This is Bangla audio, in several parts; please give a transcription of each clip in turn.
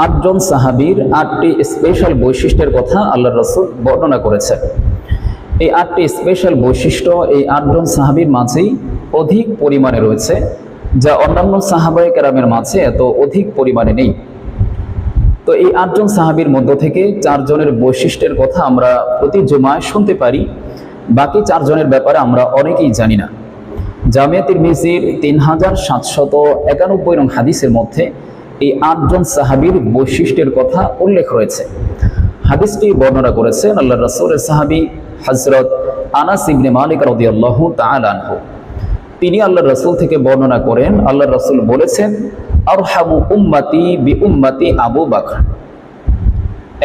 আটজন সাহাবীর আটটি স্পেশাল বৈশিষ্ট্যের কথা আল্লাহ রসুল বর্ণনা করেছেন। এই আটটি স্পেশাল বৈশিষ্ট্য এই আটজন সাহাবীর মাঝেই অধিক পরিমাণে রয়েছে, যা অন্যান্য সাহাবাই কেরামের মাঝে এত অধিক পরিমাণে নেই। তো এই আটজন সাহাবীর মধ্য থেকে চারজনের বৈশিষ্ট্যের কথা আমরা প্রতি জুমায় শুনতে পারি, বাকি চারজনের ব্যাপারে আমরা অনেকেই জানি না। জামিয়া তিরমিজির তিন হাজার সাতশত একানব্বই নং হাদিসের মধ্যে এই আটজন সাহাবীর বৈশিষ্ট্যের কথা উল্লেখ রয়েছে। হাদিসটি বর্ণনা করেছেন আল্লাহ রসুলের সাহাবী হজরত আনাস ইবনে মালিক রদিয়াল্লাহু তাআলা আনহু। তিনি আল্লাহ রসুল থেকে বর্ণনা করেন আল্লাহ রসুল বলেছেন, আরহামু উম্মাতি বি উম্মাতি আবু বাকর।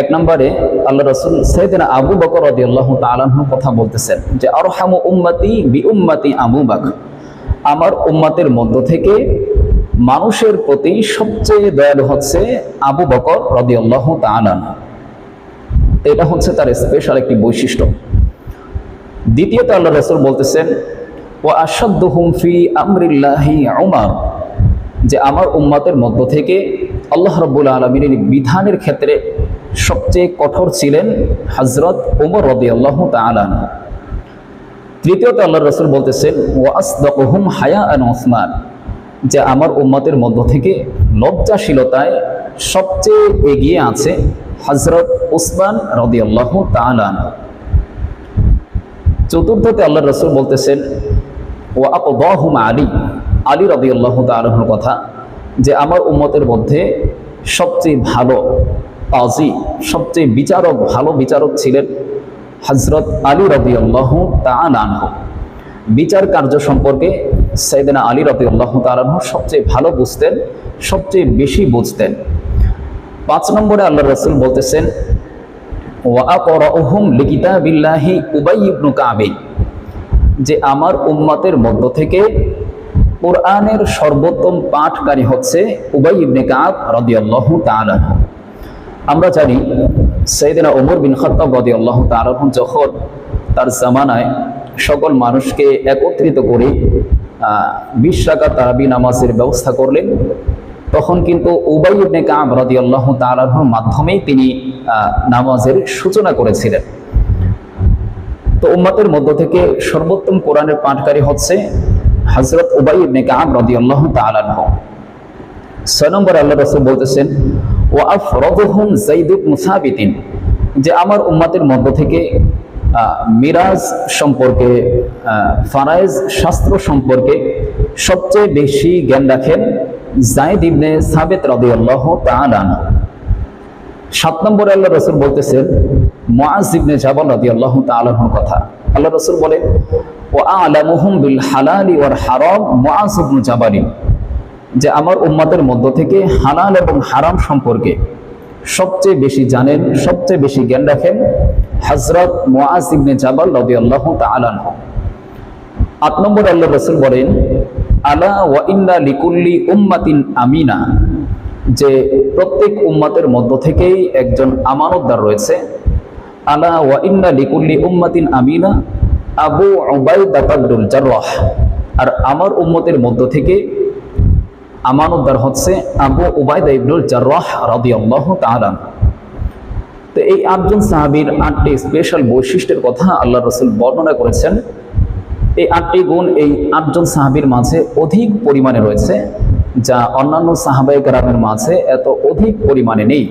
এক নম্বরে আল্লাহ রসুল সৈদিন আবু বকর রদি আল্লাহ তালাহ কথা বলতেছেন যে, আরহামু উম্মাতি বি উম্মাতি আবু বাকর। আমার উম্মাতের মধ্য থেকে মানুষের প্রতি সবচেয়ে দয়ালু হচ্ছে আবু বকর রদি আল্লাহ তালান এটা হচ্ছে তার স্পেশাল একটি বৈশিষ্ট্য। দ্বিতীয়ত আল্লাহ রসুল বলতেছেন ও আসাদ্দুহুম ফি আমরিল্লাহি উমার। যে আমার উম্মাতের মধ্য থেকে আল্লাহ রব্বুল আলমীর বিধানের ক্ষেত্রে সবচেয়ে কঠোর ছিলেন হজরত উমর রদি আল্লাহ তালান তৃতীয়ত আল্লাহ রসুল বলতেছেন ও আসদকুহুম হায়া আন ওসমান যে আমার উম্মতের মধ্য থেকে লজ্জাশীলতায় সবচেয়ে এগিয়ে আছে হজরত উসমান রদি আল্লাহ তালান চতুর্থতে আল্লাহ রসুল বলতেছেন ও আপদাহুম আলী। আলী রবি আল্লাহ তালহর কথা, যে আমার উম্মতের মধ্যে সবচেয়ে ভালো কাজী, সবচেয়ে বিচারক, ভালো বিচারক ছিলেন হজরত আলী রবি আল্লাহ তালানহ বিচার কার্য সম্পর্কে সৈদিনা আলী রবি আল্লাহ তালানহ সবচেয়ে ভালো বুঝতেন, সবচেয়ে বেশি বুঝতেন। পাঁচ নম্বরে আল্লাহ রসুল বলতেছেন উবাই যে আমার উম্মতের মধ্য থেকে কোরআনের সর্বোত্তম পাঠকারী হচ্ছে উবাই ইবনে কাব রাদিয়াল্লাহু তাআলা আমরা জানি সৈয়দিনা ওমর বিন খাত্তাব রাদিয়াল্লাহু তাআলা যখন তার জামানায় সকল মানুষকে একত্রিত করে বিশ রাকাত তারাবি নামাজের ব্যবস্থা করলেন। তখন কিন্তু উবাই ইবনে কাব রাদিয়াল্লাহু তাআলার মাধ্যমেই তিনি নামাজের সূচনা করেছিলেন। তো উম্মতের মধ্য থেকে সর্বোত্তম কোরআনের পাঠকারী হচ্ছে হজরত উবাই ইবনে কাব রাদিয়াল্লাহু তাআলা ছয় নম্বর আল্লাহ রাসূল বলতেছেন ও আফরাদুহুম যায়েদ ইবনে সাবিতিন যে আমার উম্মতের মধ্য থেকে মিরাজ সম্পর্কে ফারাইজ শাস্ত্র সম্পর্কে সবচেয়ে বেশি জ্ঞান রাখেন জায়দ ইবনে সাবেত রাদিয়াল্লাহু তাআলা সাত নম্বরে আল্লাহ রসুল বলতেছেন, মুআজ ইবনে জাবাল রাদিয়াল্লাহু তাআলার কথা। আল্লাহ রসুল বলে ও আলামুহুম বিল হালালি ওয়ার হারাম মুআজ ইবনে জাবালিন যে আমার উম্মতের মধ্য থেকে হালাল এবং হারাম সম্পর্কে সবচেয়ে বেশি জানেন, সবচেয়ে বেশি জ্ঞান রাখেন হজরত মুআজ ইবনে জাবাল রাদিয়াল্লাহু তাআলা আট নম্বর আল্লাহ রসুল বলেন, আলা ওয়া ইন্না লিকুল্লি উম্মাতিন আমিনা। যে প্রত্যেক উম্মাতের মধ্য থেকেই একজন আমানতদার রয়েছে। আলা ওয়া ইন্না লিকুল্লি উম্মাতিন আমিনা, আবু উবাইদাতুল জাররাহ। আর আমার উম্মতের মধ্য থেকে আমানতদার হচ্ছে আবু উবাইদা ইবনুল জাররাহ রাদিয়াল্লাহু তাআলা তো এই আটজন সাহাবির আটটি স্পেশাল বৈশিষ্ট্যের কথা আল্লাহ রসুল বর্ণনা করেছেন। এই আটটি গুণ এই আটজন সাহাবির মাঝে অধিক পরিমাণে রয়েছে, যা অন্যান্য সাহাবাই গ্রামের মাঝে এত অধিক পরিমাণে নেই।